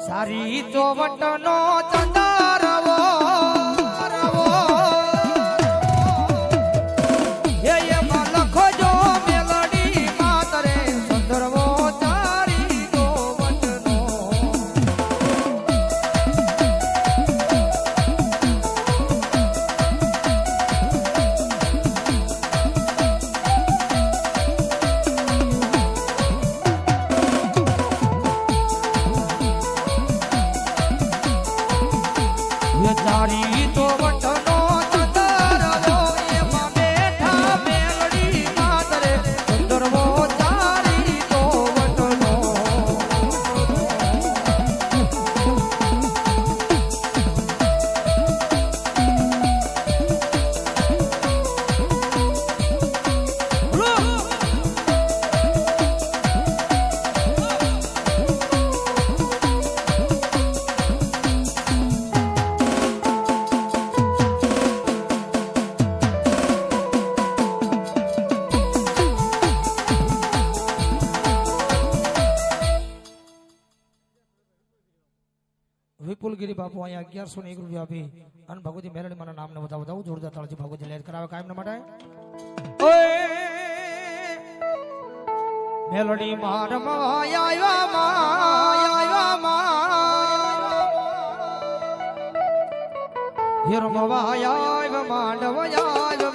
સારી ચોવટનો ચંદારવો એ ચારી વિપુલગીરી બાપુ અહીંયા અગિયારસો ને એક રૂપિયા આપી. અને ભગવતી મેલડી માના નામને વધાવ, વધાવું, જોરદાર તાળજી ભગવતી લેર કરાવે. કાયમ માટે? મેલડી માર માયા માયા માયા. આવ્યા મેલડી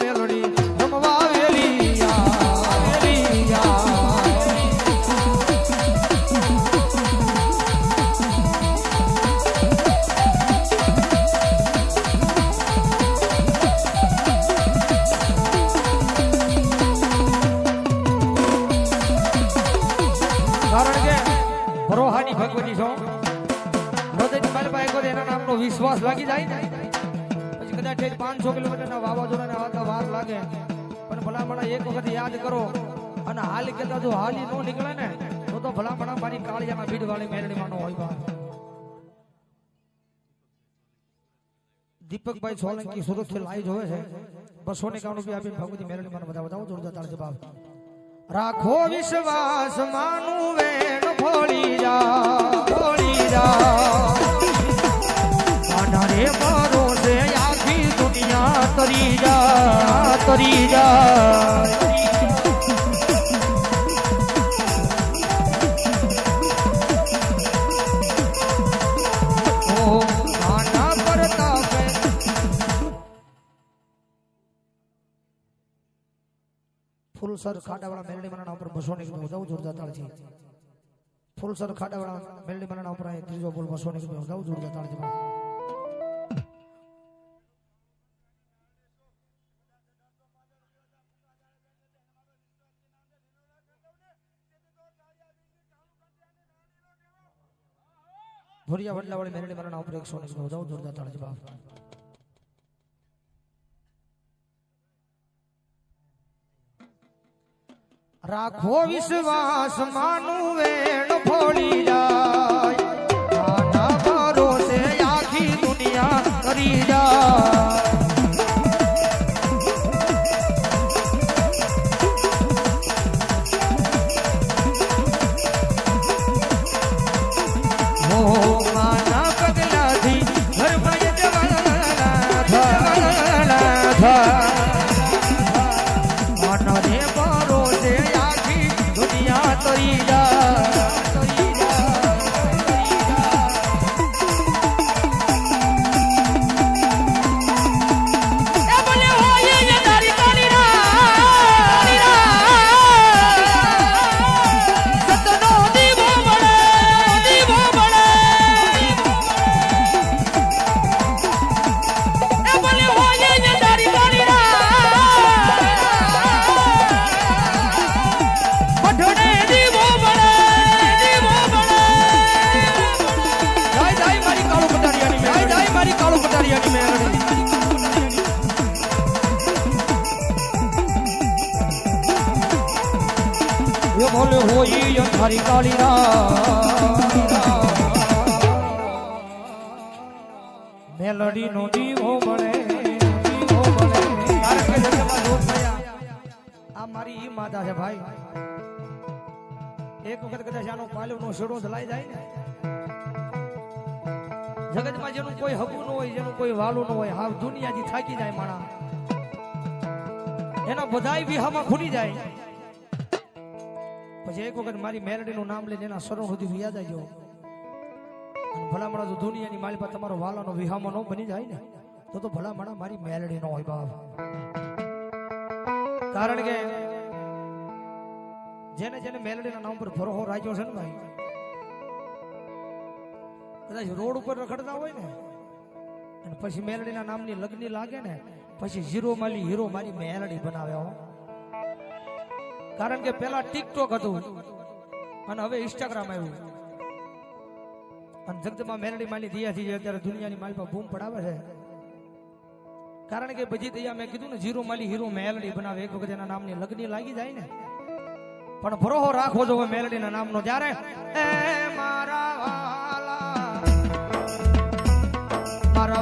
લાગી જાય. ને પછી કદાચ પાંચસો કિલોમીટરના વાવાઝોડાને આવતા વાર લાગે. પણ ભલામણા એક વખત યાદ કરો. અને હાલ કેતા જો હાલી ન નીકળે ને, તો તો ભલામણા મારી કાળિયામાં ભીડ વાળી મેરડીમાં નો હોય બા દીપકભાઈ સોલંકી સુરતથી લાઈવ જોવે છે. બસો ને કામ રૂપિયા આપીને ભગવતી મેરડી માં બધા બતાવો જોરદાર તાળ જવાબ રાખો વિશ્વાસ, માનું વેણ ફોડી જા ફોડી જા. આધારે ભરોસે આખી દુનિયા તરી જા તરી જા ફૂલસર ખાડાવાળા મેલડી માના ઉપર બસો ની વધાવું જોરદાર તાળ છે. ફૂલસર ખાડાવાળા મેલડી માના ઉપર ત્રીજો બોલ બસો ની જોરદાર તાળ ભુરિયા વડલાવાળી મેરડી મારા ઉપર એકસો ની જાઉં જોરદાર તાળ બાપ રાખો વિશ્વાસ, માનું વેણ ફોડી જાય. ભરોસે આખી દુનિયા કરી જાય. હોઈ ધરી કાળી મેલડી નો દીવો થયા. આ મારી ઈ માતા છે ભાઈ. એક વખત કદાચ આનો પાલવ નો શેડો ધલાઈ જાય ને. જગતમાં જેનું કોઈ હગું ન હોય, જેનું કોઈ વાલું ન હોય, હાવ દુનિયાથી થાકી જાય માણા એના બધાય વિહામાં ખૂલી જાય. પછી એક વખત મારી મેલડીનું નામ લઈને એના શરણ સુધી વ્યાજ આવજો અને ભલા માણા જો દુનિયાની મારી પાસે તમારો વાલાનો વિહામો ન બની જાય ને, તો તો ભલામણા મારી મેલડી નો હોય બાપ. કારણ કે જેને જેને મેલડીના નામ પર ભરોહો રાખ્યો છે ને ભાઈ, કદાચ રોડ ઉપર રખડતા હોય ને, અને પછી મેલડીના નામની લગ્ન લાગે ને, પછી હીરો માલી હીરો મારી મેલડી બનાવ્યા કારણ કે પેલા ટિકટોક હતું. અને હવે ઇન્સ્ટાગ્રામ આવ્યું. અને જગદમાં મેલડી માલી દિયા થઈ અત્યારે દુનિયાની માલ પર બૂમ પડાવે છે. કારણ કે પછી તૈયાર મેં કીધું ને, જીરો માલી, હીરો મેલડી બનાવે. એક વખત એના નામની લગ્ન લાગી જાય ને. પણ ભરોહો રાખવો જોવે મેલડીના નામનો. જ્યારે એ મારા વાલા, મારા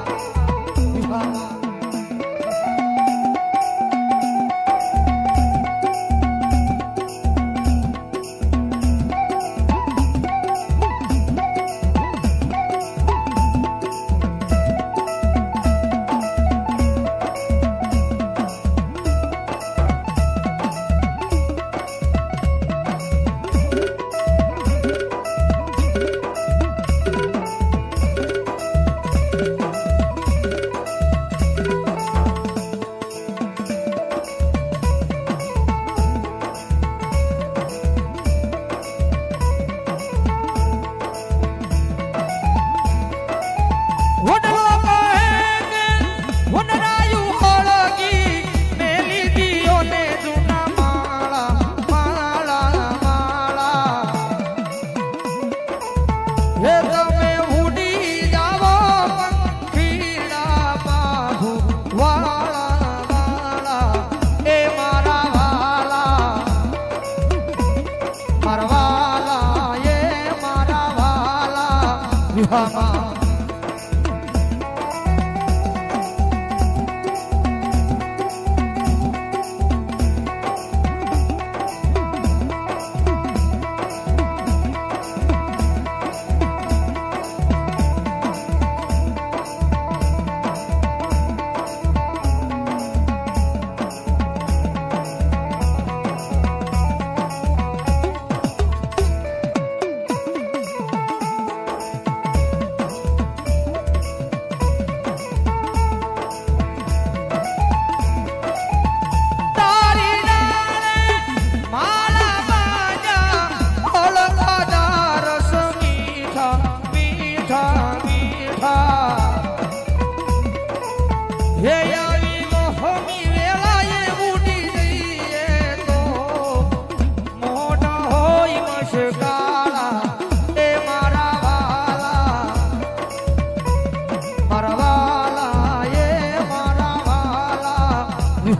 વિહામાં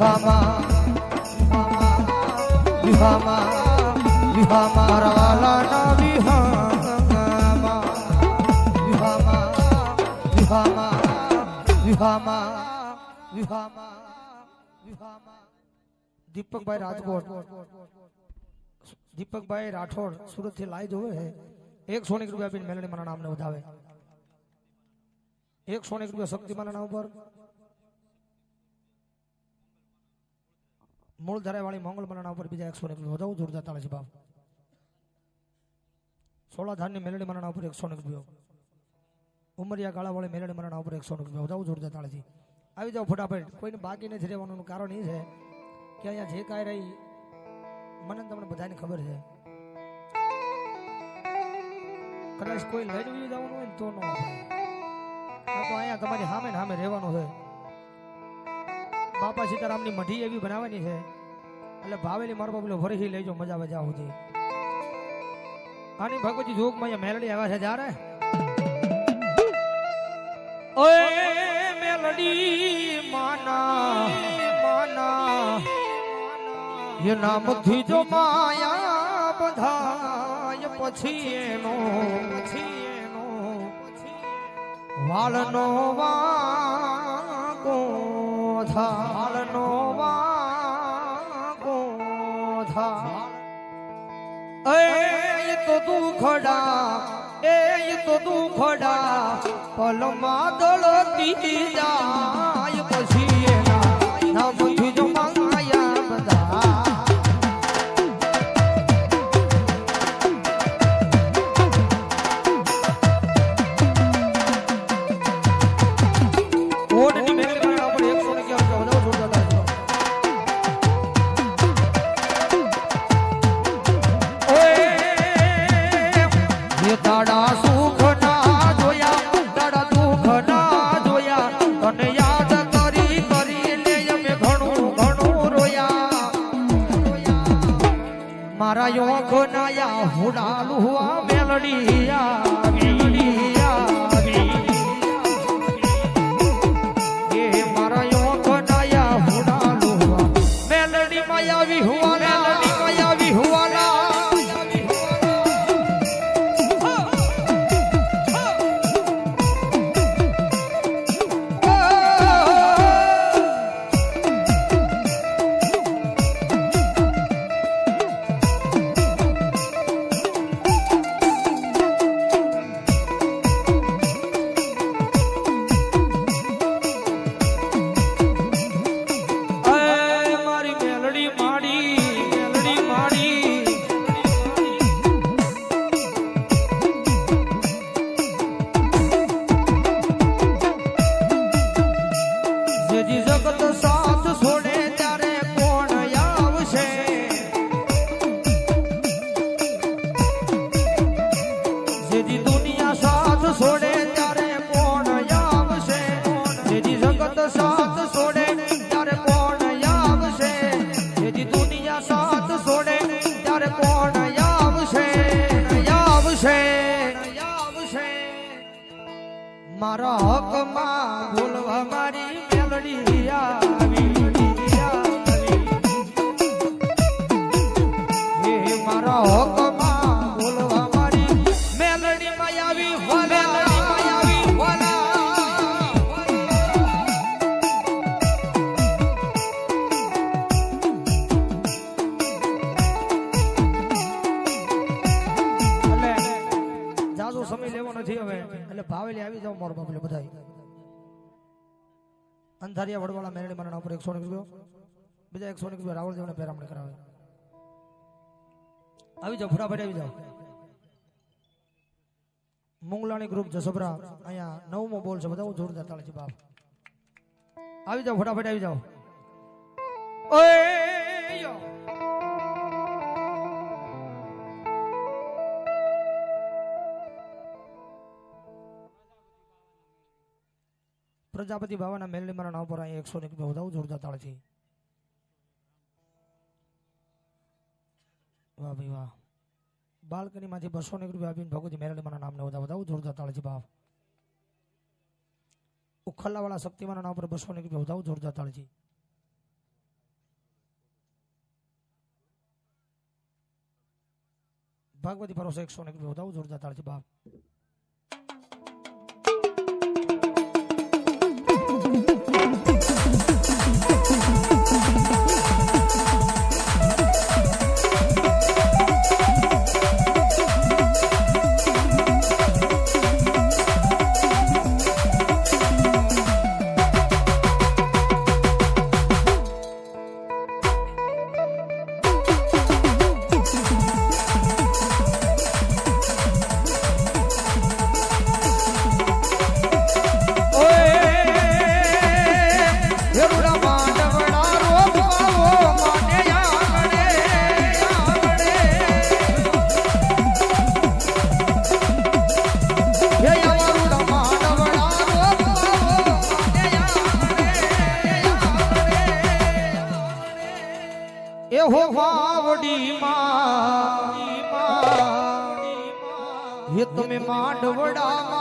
મારા દીપકભાઈ રાજકોટ દીપકભાઈ રાઠોડ સુરતથી લાઈ જોવે છે એક સોની રૂપિયા આપીને મેલડી મારા નામને વધાવે એક સોની રૂપિયા શક્તિમાના નામ પર મૂળ ધરાવાળી મંગળમાના નામ ઉપર બીજા એકસો ને વધાવું. જોરદાર તાળે છે બાપ સોળા ધાનની મેલડી માના ઉપર પર એકસો રૂપિયો ઉમરિયા ગાળાવાળી મેલડી મરણા ઉપર એકસો રૂપિયા વધાવું જોરદાર તાળે છે. આવી જાઓ ફટાફટ. કોઈને બાકી નથી રહેવાનું, કારણ એ છે કે અહીંયા જે કાંઈ રહી, મને તમને બધાને ખબર છે. કદાચ કોઈ લઈને જવાનું હોય ને તો ન. તો અહીંયા તમારી સામે સામે રહેવાનું છે બાપા સીતારામની મઢી એવી બનાવવાની છે. એટલે ભાવેલી મારો બાપલો વરહી લેજો મજા મજા સુધી આની ભગવતી જોગમાં મેલડી આવ્યા છે જ્યારે ઓય મેલડી માના માના. એ નામથી જો માયા બંધાય પછી એનો પછી એનો. વાલનો વાગો થા નો વાગો થા એ તો દુખડા એ તો દુખડા પલમાં દળતી જાય ત્યારે કોણ આવશે? આવશે આવશે? મારા હકમાં બોલવા મારી મારા હકમાં સમય લેવો નથી હવે. એટલે ભાવેલી આવી જાવ મારો બાપલે બધા અંધારિયા વડવાળા મેરડી મારા ઉપર એકસો રૂપિયો. બીજા એકસો રૂપિયો રાવળ દેવને પેરામણી કરાવે. આવી જાવ ફટાફટ આવી જાવ મુંગલાણી ગ્રુપ જસોબરા અહીંયા નવમો બોલ છે, બધા જોરદાર તાળે છે બાપ. આવી જાવ ફટાફટ આવી જાઓ. ઓય પ્રજાપતિ બાવાના મેલની મારા નામ પર અહીંયા એકસો ને રૂપિયા વધાવું તાળ છે. વાહ ભાઈ વાહ. બાલ્કની માંથી બસો ને રૂપિયા આપીને ભગવતી મેલની મારા નામને વધાવ વધાવું જોરદાર તાળ છે બાપ. ઉખલ્લા વાળા શક્તિમાના નામ પર બસો ને રૂપિયા વધાવું જોરદાર તાળ છે. ભાગવતી ભરોસો એકસો ને રૂપિયા વધાવું જોરદાર તાળ છે બાપ. એહો વાવડી માં હે તમે માંડવડા